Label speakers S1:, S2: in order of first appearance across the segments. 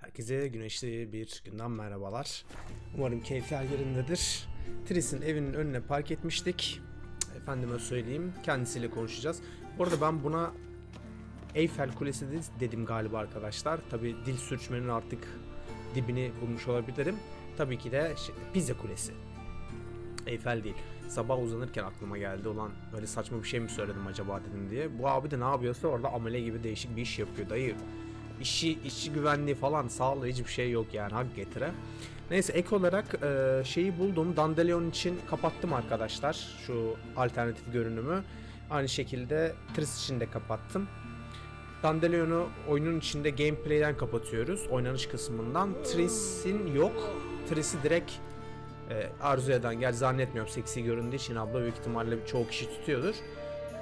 S1: Herkese güneşli bir günden merhabalar. Umarım keyifler yerindedir. Tris'in evinin önüne park etmiştik. Efendime söyleyeyim kendisiyle konuşacağız. Bu arada ben buna Eyfel Kulesi de- dedim galiba arkadaşlar. Tabi dil sürçmenin artık dibini bulmuş olabilirim. Tabii ki de şey, Pizza Kulesi. Eyfel değil. Sabah uzanırken aklıma geldi olan böyle saçma bir şey mi söyledim acaba dedim diye. Bu abi de ne yapıyorsa orada amele gibi değişik bir iş yapıyor dayı. İşi, işçi güvenliği falan sağlığı hiçbir şey yok yani hak getire. Neyse ek olarak e, şeyi buldum. Dandelion için kapattım arkadaşlar. Şu alternatif görünümü. Aynı şekilde Tris için de kapattım. Dandelion'u oyunun içinde gameplay'den kapatıyoruz. Oynanış kısmından. Tris'in yok. Tris'i direkt e, arzu eden, gel zannetmiyorum seksi göründüğü için abla büyük ihtimalle çoğu kişi tutuyordur.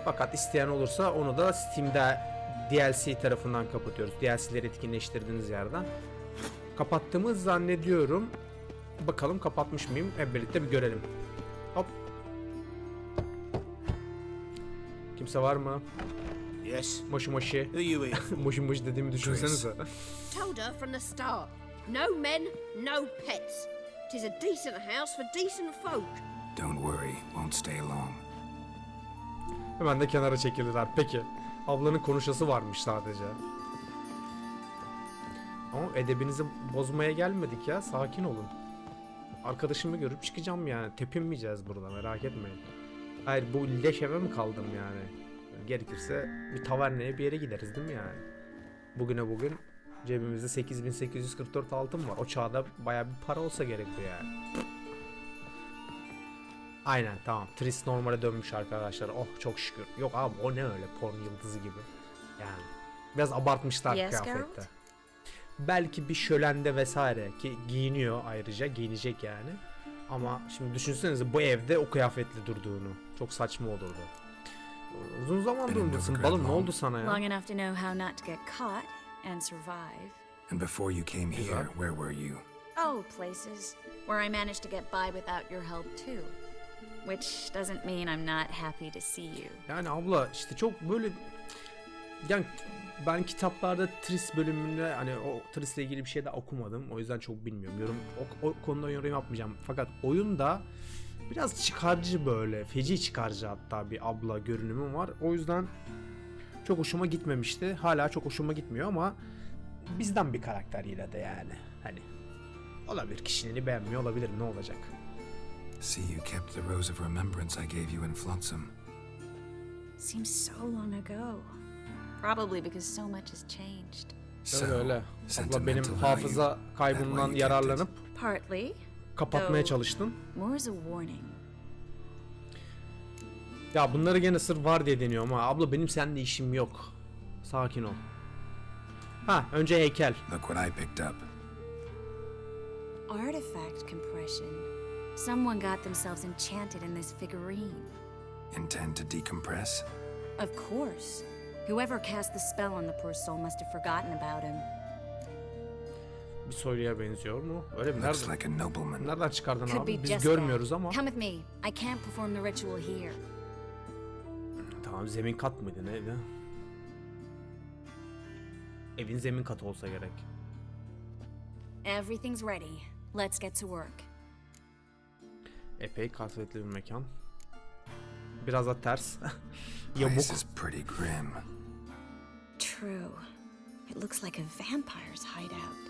S1: Fakat isteyen olursa onu da Steam'de DLC tarafından kapatıyoruz. DLC'leri etkinleştirdiğiniz yerden. Kapattığımı zannediyorum. Bakalım kapatmış mıyım? Hep birlikte bir görelim. Hop. Kimse var mı?
S2: Yes.
S1: Moşi moşi.
S2: Who you with?
S1: moşi moşi dediğimi düşünsenize.
S3: Told her from the start. No men, no pets. Tis a decent house for decent folk.
S4: Don't worry, won't stay long.
S1: Hemen de kenara çekildiler. Peki. Ablanın konuşası varmış sadece. Ama edebinizi bozmaya gelmedik ya. Sakin olun. Arkadaşımı görüp çıkacağım yani. Tepinmeyeceğiz burada merak etmeyin. Hayır bu leş eve mi kaldım yani? Gerekirse bir taverneye bir yere gideriz değil mi yani? Bugüne bugün cebimizde 8844 altın var. O çağda baya bir para olsa gerek bu yani. Aynen tamam. Tris normale dönmüş arkadaşlar. Oh çok şükür. Yok abi o ne öyle porn yıldızı gibi. Yani biraz abartmışlar
S3: Yes,
S1: kıyafette. Belki bir şölende vesaire ki giyiniyor ayrıca giyinecek yani. Ama şimdi düşünsenize bu evde o kıyafetle durduğunu. Çok saçma olurdu. Uzun zamandır
S4: Benim de
S1: oradasın.
S4: bu
S1: Balım ne oldu sana
S5: Long
S1: ya?
S5: enough to know how not to get caught and survive.
S4: And before you came here, where were you?
S5: Oh, places where I managed to get by without your help too. Which doesn't mean I'm not happy to see you.
S1: Yani abla işte çok böyle yani ben kitaplarda Tris bölümünde hani o Tris'le ilgili bir şey de okumadım. O yüzden çok bilmiyorum. Yorum o, o konuda yorum yapmayacağım. Fakat oyunda biraz çıkarcı böyle, feci çıkarcı hatta bir abla görünümü var. O yüzden çok hoşuma gitmemişti. Hala çok hoşuma gitmiyor ama bizden bir karakter yine de yani. Hani olabilir kişiliğini beğenmiyor olabilir ne olacak?
S4: See, you kept the rose of remembrance I gave you in Flotsam.
S5: Seems so long ago. Probably because so much has changed.
S4: So,
S1: Öyle öyle. Abla benim hafıza
S4: kept
S1: yararlanıp.
S5: Partly.
S1: kapatmaya çalıştın.
S5: More as a warning.
S1: Ya bunları gene sırf var diye deniyor ama abla benim seninle işim yok. Sakin ol. Ha önce heykel.
S4: Look what I picked up.
S5: Artifact compression. Someone got themselves enchanted in this figurine.
S4: Intend to decompress?
S5: Of course. Whoever cast the spell on the poor soul must have forgotten about him.
S1: Bir soyluya benziyor mu? Öyle mi?
S4: Looks
S1: Nereden,
S4: like a nobleman.
S1: nereden çıkardın
S5: Could
S1: abi? Biz görmüyoruz
S5: that.
S1: ama.
S5: Come with me. I can't perform the ritual here.
S1: Tamam zemin kat mıydı neydi? Evin zemin katı olsa gerek.
S5: Everything's ready. Let's get to work.
S1: Epey kasvetli bir mekan. Biraz da ters.
S4: Place
S1: Yamuk.
S4: is pretty grim.
S5: True. It looks like a vampire's hideout.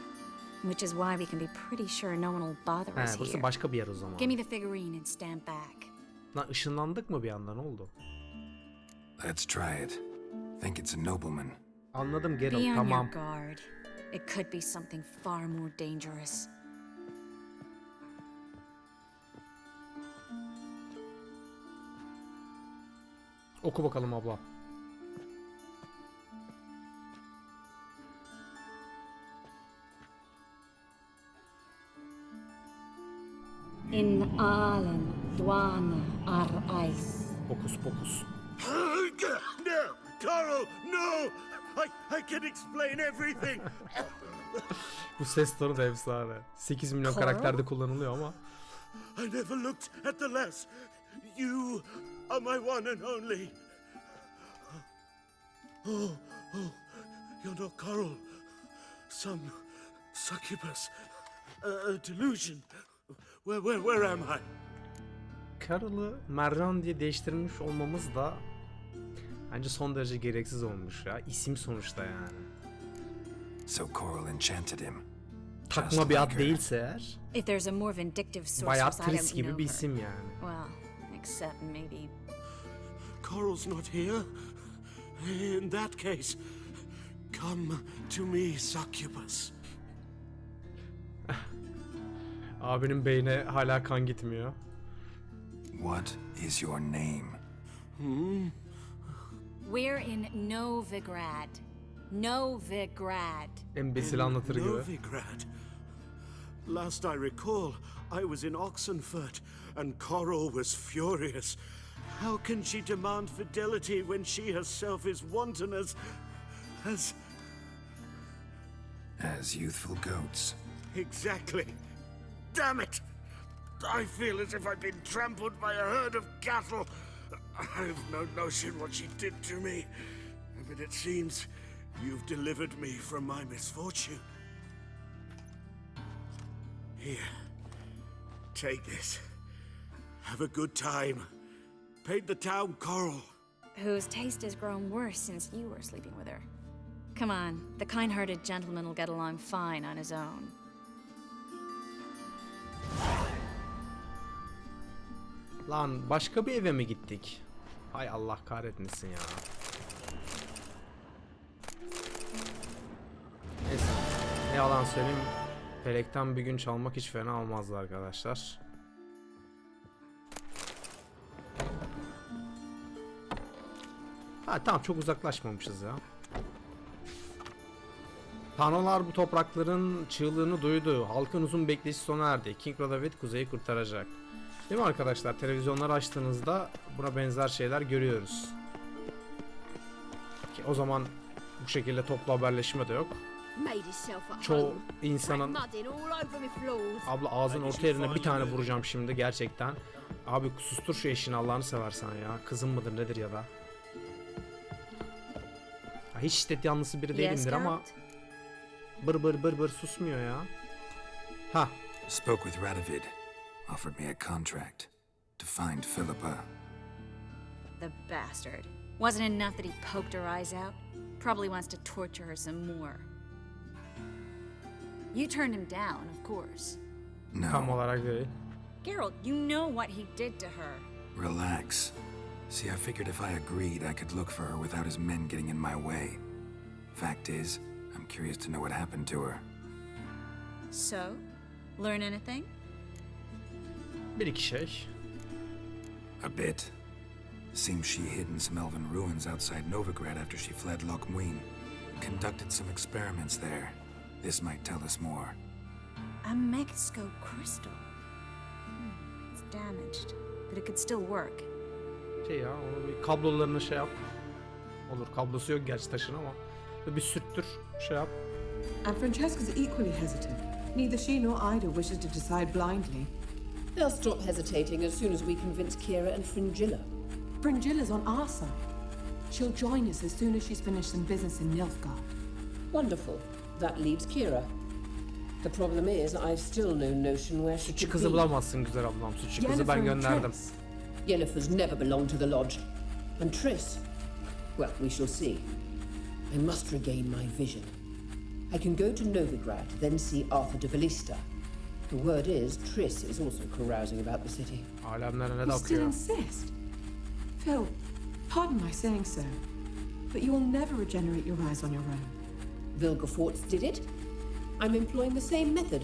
S5: Which is why we can be pretty sure no one will bother
S1: He,
S5: us
S1: burası
S5: here.
S1: başka bir yer o zaman.
S5: Give me the figurine and stand back.
S1: Lan ışınlandık mı bir anda ne oldu?
S4: Let's try it. Think it's a nobleman.
S1: Anladım
S5: Be
S1: Geralt
S5: on
S1: tamam.
S5: your guard. It could be something far more dangerous.
S1: Oku bakalım abla.
S5: In Alan Dwana Ar Ice.
S1: Fokus pokus.
S2: no! Carl, no! I, I can explain everything!
S1: Bu ses tonu da efsane. 8 milyon
S5: Carl?
S1: karakterde kullanılıyor ama
S2: I never looked at the lass. You are my one and only. Oh, oh, you're not Carl. Some Succubus. A, a delusion. Where, where, where am I?
S1: Carol'ı Merran diye değiştirmiş olmamız da bence son derece gereksiz olmuş ya. İsim sonuçta yani.
S4: So Coral enchanted him.
S1: Takma bir ad değilse eğer
S5: If there's a more vindictive
S1: bayağı
S5: sorceress, I
S1: Tris gibi bir
S5: her.
S1: isim yani.
S5: Well, except maybe
S2: Coral's not here. In that case, come to me, Succubus.
S1: Abinin beyne hala kan gitmiyor.
S4: What is your name?
S5: we're in Novigrad. Novigrad.
S1: Embesil anlatır gibi.
S2: Novigrad. Last I recall, I was in Oxenfurt, and Coral was furious. How can she demand fidelity when she herself is wanton as. as.
S4: As youthful goats.
S2: Exactly. Damn it! I feel as if I've been trampled by a herd of cattle. I've no notion what she did to me, but it seems you've delivered me from my misfortune. Here, take this. Have a good time. Paint the town coral.
S5: Whose taste has grown worse since you were sleeping with her. Come on, the kind hearted gentleman will get along fine on his own.
S1: Lan başka bir eve mi gittik? Hay Allah kahretmesin ya. Neyse. Ne yalan söyleyeyim. Felekten bir gün çalmak hiç fena olmazdı arkadaşlar. Ha tamam çok uzaklaşmamışız ya. Tanrılar bu toprakların çığlığını duydu. Halkın uzun bekleyişi sona erdi. King Rodavit kuzeyi kurtaracak. Değil mi arkadaşlar? Televizyonları açtığınızda buna benzer şeyler görüyoruz. Ki o zaman bu şekilde toplu haberleşme de yok.
S3: Made himself at
S1: Çoğu
S3: home.
S1: insanın
S3: Mudding all over my floors.
S1: abla ağzın orta yerine bir tane vuracağım şimdi gerçekten. Abi sustur şu eşini Allah'ını seversen ya. Kızın mıdır nedir ya da. Ya hiç şiddet yanlısı biri değilimdir ama bır bır bır bır susmuyor ya. Ha
S4: Spoke with Radovid. Offered me a contract. To find Philippa.
S5: The bastard. Wasn't enough that he poked her eyes out? Probably wants to torture her some more. You turned him down, of course. No.
S1: Tam
S4: No.
S1: olarak değil.
S5: Geralt, you know what he did to her.
S4: Relax. See, I figured if I agreed, I could look for her without his men getting in my way. Fact is, I'm curious to know what happened to her.
S5: So, learn anything?
S1: Bir iki şey.
S4: A bit. Seems she hid in some elven ruins outside Novigrad after she fled Loch Muin. Conducted some experiments there. This might tell us more.
S5: A Mexico crystal. Hmm, it's damaged, but it could still work.
S1: Şey ya onu bir kablolarını şey yap. Olur kablosu yok gerçi taşın ama. Bir sürttür şey yap.
S6: And Francesca's equally hesitant. Neither she nor Ida wishes to decide blindly.
S7: They'll stop hesitating as soon as we convince Kira and Fringilla.
S6: Fringilla's on our side. She'll join us as soon as she's finished some business in Nilfgaard.
S7: Wonderful. That leaves Kira. The problem is, I've still no notion where she
S1: Sütçü
S7: could
S1: kızı
S7: be.
S1: bulamazsın güzel ablam. Sütçü kızı ben gönderdim.
S6: Triss.
S7: Yennefer's never belonged to the lodge. And Triss? Well, we shall see. I must regain my vision. I can go to Novigrad, then see Arthur de Valista. The word is, Triss is also carousing about the city.
S1: Alemlere ne de
S6: You still
S1: akıyor.
S6: insist? Phil, pardon my saying so, but you will never regenerate your eyes on your own.
S7: Vilgefortz did it. I'm employing the same method,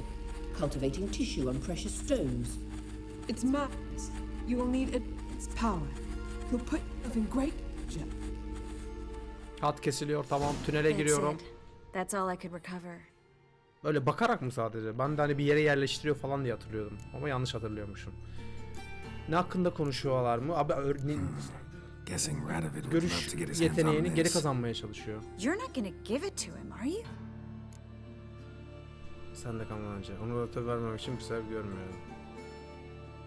S7: cultivating tissue and precious stones.
S6: It's madness. You will need its power. You'll put yourself in great danger.
S1: Hat kesiliyor tamam tünele
S5: That's
S1: giriyorum.
S5: it. That's all I could recover.
S1: Böyle bakarak mı sadece? Ben de hani bir yere yerleştiriyor falan diye hatırlıyordum. Ama yanlış hatırlıyormuşum. Ne hakkında konuşuyorlar mı? Abi
S4: Guessing Radovid would love
S1: görüş
S4: to get his hands on
S1: yeteneğini geri
S4: this.
S1: kazanmaya çalışıyor.
S5: You're not gonna give it to him, are you?
S1: Sen de kanal önce. Onu da tabii vermemek için bir sebep görmüyorum.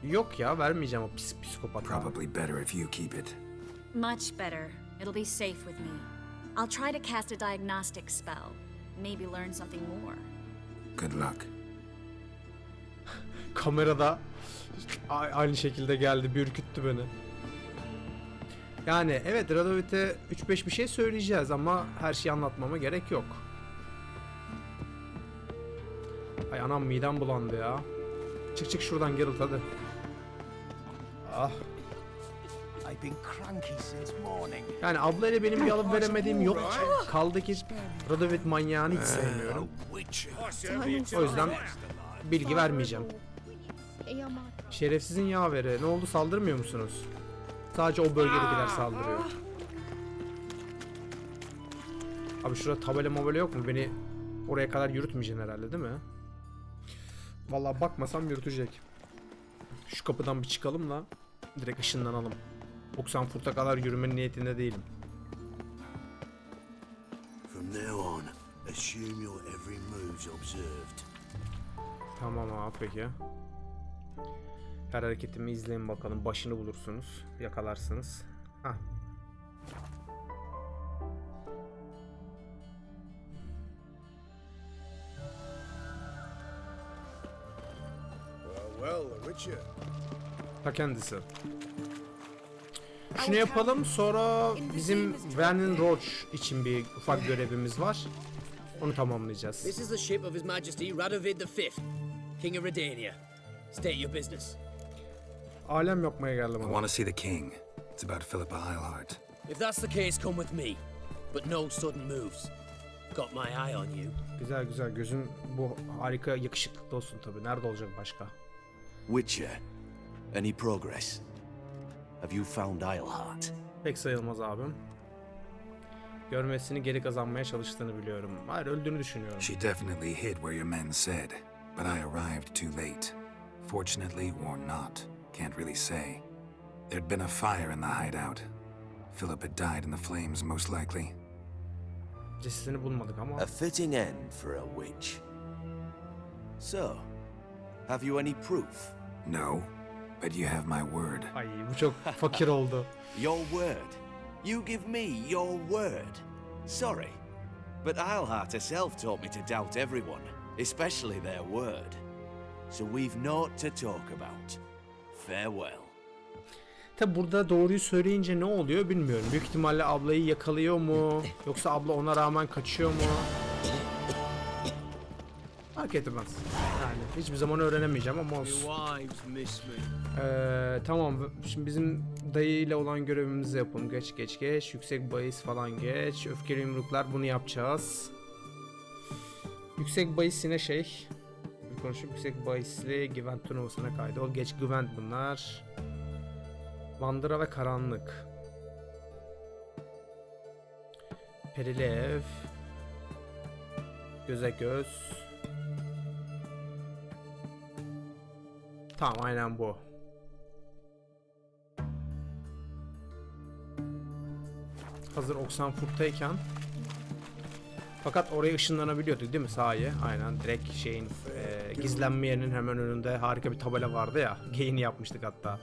S1: Yok ya vermeyeceğim o pis psikopata.
S4: Probably better if you keep it.
S5: Much better. It'll be safe with me. I'll try to cast a diagnostic spell. Maybe learn something more.
S4: Good luck.
S1: Kamerada a- aynı şekilde geldi, bir ürküttü beni. Yani evet Radovit'e 3-5 bir şey söyleyeceğiz ama her şeyi anlatmama gerek yok. Ay anam midem bulandı ya. Çık çık şuradan Geralt hadi. Ah.
S8: I've been cranky since morning.
S1: Yani ablayla benim bir alıp veremediğim yok. Kaldı ki Radovit manyağını hiç sevmiyorum. O yüzden bilgi vermeyeceğim. Şerefsizin yaveri. Ne oldu saldırmıyor musunuz? Sadece o bölgedekiler saldırıyor. Abi şurada tabela mabela yok mu? Beni oraya kadar yürütmeyeceksin herhalde değil mi? Vallahi bakmasam yürütecek. Şu kapıdan bir çıkalım da direkt ışınlanalım. Oxenfurt'a kadar yürümenin niyetinde değilim.
S2: From now on, assume your every move's observed.
S1: Tamam abi peki. Her hareketimi izleyin bakalım. Başını bulursunuz. Yakalarsınız. Hah. Ta kendisi. Şunu yapalım sonra bizim Vernon Roach için bir ufak görevimiz var. Onu tamamlayacağız.
S9: This is the ship of His Majesty Radovid V, King of Redania. State your business.
S1: Alem yapmaya geldim
S4: I
S1: ama.
S4: want to see the king. It's about Philippa Eilhart.
S9: If that's the case, come with me. But no sudden moves. Got my eye on you.
S1: Güzel güzel gözün bu harika yakışıklıkta olsun tabii. Nerede olacak başka?
S8: Witcher, any progress? Have you found Isleheart?
S1: Pek sayılmaz abim. Görmesini geri kazanmaya çalıştığını biliyorum. Hayır öldüğünü düşünüyorum.
S4: She definitely hid where your men said, but I arrived too late. Fortunately or not, can't really say. There'd been a fire in the hideout. Philip had died in the flames, most likely.
S1: Cesedini bulmadık ama.
S8: A fitting end for a witch. So, have you any proof?
S4: No, but you have my word.
S1: Ay bu çok fakir oldu.
S8: Your word. You give me your word. Sorry, but Isleheart herself taught me to doubt everyone, especially their word. So we've naught to talk about. Farewell.
S1: Tabi burada doğruyu söyleyince ne oluyor bilmiyorum. Büyük ihtimalle ablayı yakalıyor mu? Yoksa abla ona rağmen kaçıyor mu? Fark etmez. Yani hiçbir zaman öğrenemeyeceğim ama olsun. Ee, tamam şimdi bizim dayı ile olan görevimizi yapalım. Geç geç geç. Yüksek bahis falan geç. Öfkeli yumruklar bunu yapacağız. Yüksek bahis yine şey. Konuşup yüksek bahisli Gwent turnuvasına kaydol. Geç Gwent bunlar. Mandıra ve karanlık. Perili ev. Göze göz. Tamam aynen bu. Hazır Oxenfurt'tayken fakat oraya ışınlanabiliyorduk değil mi sahaya? Aynen direkt şeyin e, gizlenme yerinin hemen önünde harika bir tabela vardı ya. Geyini yapmıştık hatta.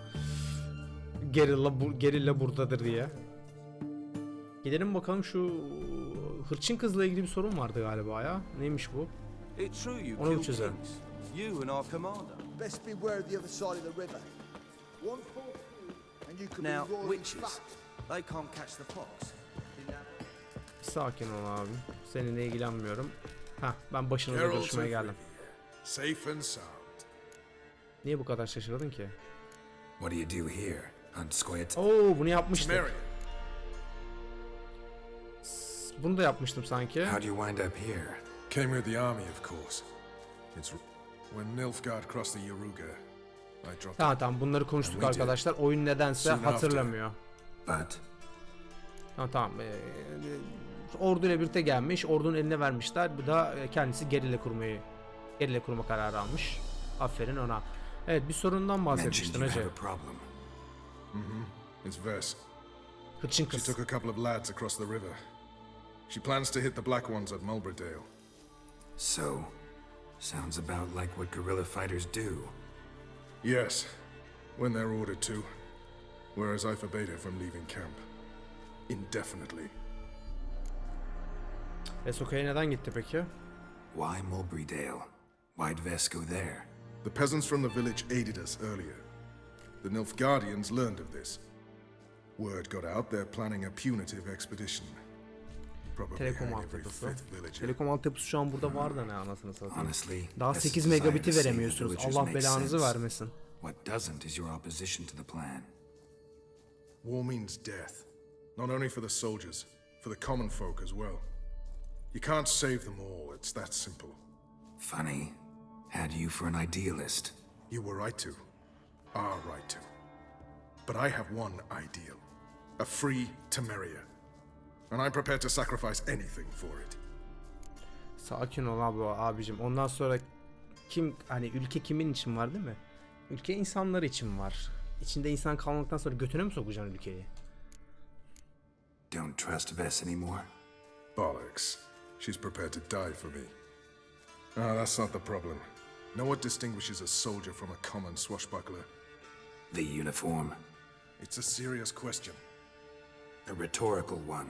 S1: Gerilla, bu, gerilla buradadır diye. Gidelim bakalım şu hırçın kızla ilgili bir sorun vardı galiba ya. Neymiş bu? Onu çözelim.
S10: You and our commander.
S11: Best beware the other side of the river. One fall and you could
S10: Now,
S11: be
S10: witches, they can't catch the fox.
S1: Sakin ol abi. Seninle ilgilenmiyorum. Heh ben başınıza görüşmeye geldim.
S2: Safe and sound.
S1: Niye bu kadar şaşırdın ki?
S4: What do you do here? Hunt Squid?
S1: Oo bunu yapmıştık.
S2: Temerian.
S1: Bunu da yapmıştım sanki.
S4: How do you wind up here?
S12: Came with the army, of course. It's when Nilfgaard crossed the Yaruga. I dropped.
S1: Tamam tamam bunları konuştuk
S12: We did.
S1: arkadaşlar. Oyun nedense
S12: Soon after.
S1: hatırlamıyor.
S4: But
S1: Tamam tamam. Ee, orduyla birlikte gelmiş. Ordunun eline vermişler. Bu da e, kendisi gerilla kurmayı gerilla kurma kararı almış. Aferin ona. Evet bir sorundan bahsetmiştin hacı.
S4: problem.
S12: It's Vers.
S1: Hırçın
S12: She
S1: kız.
S12: took a couple of lads across the river. She plans to hit the Black Ones at Mulberdale.
S4: So, sounds about like what guerrilla fighters do.
S12: Yes, when they're ordered to. Whereas I forbade her from leaving camp. Indefinitely.
S1: Esoka'ya neden gitti peki?
S4: Why Mulberrydale? Why'd Vess go there?
S12: The peasants from the village aided us earlier. The Nilfgaardians learned of this. Word got out they're planning a punitive expedition. Probably
S1: Telekom
S12: every
S1: altyapısı.
S12: fifth villager.
S1: Telekom altyapısı şu an burada var da ne anasını satayım.
S4: Honestly,
S1: Daha
S4: Vess's
S1: 8
S4: desire
S1: megabit'i
S4: to
S1: veremiyorsunuz. Allah
S4: makes
S1: belanızı
S4: sense.
S1: vermesin.
S4: What doesn't is your opposition to the plan.
S12: War means death. Not only for the soldiers, for the common folk as well. You can't save them all, it's that simple.
S4: Funny. Had you for an idealist.
S12: You were right to. Are right to. But I have one ideal. A free Temeria. And I'm prepared to sacrifice anything for it.
S1: Sakin ol abla abicim. Ondan sonra kim hani ülke kimin için var değil mi? Ülke insanlar için var. İçinde insan kalmadıktan sonra götüne mi sokacaksın ülkeyi?
S4: Don't trust Vess anymore?
S12: Bollocks. She's prepared to die for me. Ah, that's not the problem. Know what distinguishes a soldier from a common swashbuckler?
S4: The uniform?
S12: It's a serious question.
S4: A rhetorical one.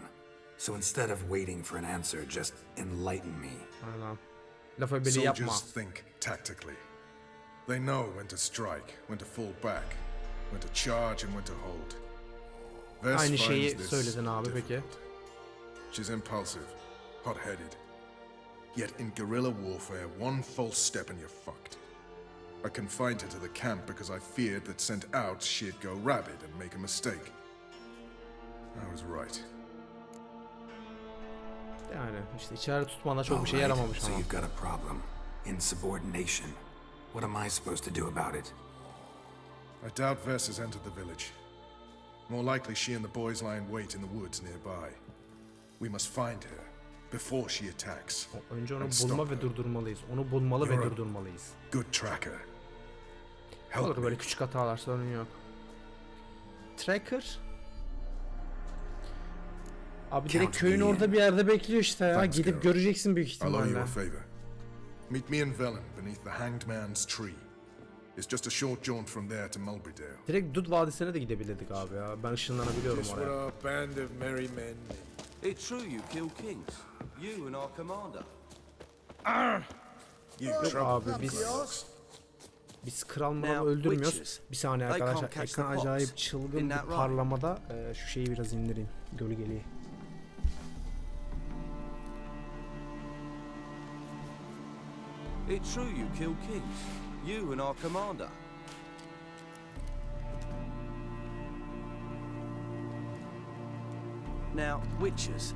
S4: So instead of waiting for an answer, just enlighten me.
S1: Aynen. Lafa bile yapma.
S12: Soldiers think tactically. They know when to strike, when to fall back, when to charge and when to hold. Vess
S1: Aynı
S12: finds this
S1: söyledin abi peki.
S12: She's impulsive, hot-headed. Yet in guerrilla warfare, one false step and you're fucked. I confined her to the camp because I feared that sent out she'd go rabid and make a mistake. I was right.
S1: Yani işte içeride tutmanda çok bir şey
S4: Alright,
S1: yaramamış
S4: so
S1: ama.
S4: you've got a problem. Insubordination. What am I supposed to do about it?
S12: I doubt Vess has entered the village. More likely she and the boys lie in wait in the woods nearby. We must find her before she attacks.
S1: Önce onu bulma ve durdurmalıyız. Onu bulmalı ve
S12: a-
S1: durdurmalıyız.
S12: Good tracker. Help
S1: Olur böyle küçük hatalar sorun yok. Tracker. Abi direkt köyün orada bir yerde bekliyor işte ya. Gidip göreceksin büyük
S12: I'll owe you
S1: ihtimalle.
S12: a favor. Meet me in Velen beneath the Hanged Man's tree. It's just a short jaunt from there to Mulberydale.
S1: Direkt Dud Vadisi'ne de gidebilirdik abi ya. Ben ışınlanabiliyorum oraya.
S10: our band of merry men It's true you killed kings. You and our commander.
S1: Abi biz biz kral malı öldürmüyoruz. Bir saniye arkadaşlar. Ekran acayip çılgın bir parlamada. Ee, şu şeyi biraz indireyim. Gölgeliği.
S10: It's true you killed kings. You and our commander. Now, witches,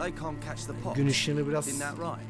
S10: they can't catch the pox.
S1: Gün ışığını biraz
S10: Isn't that right?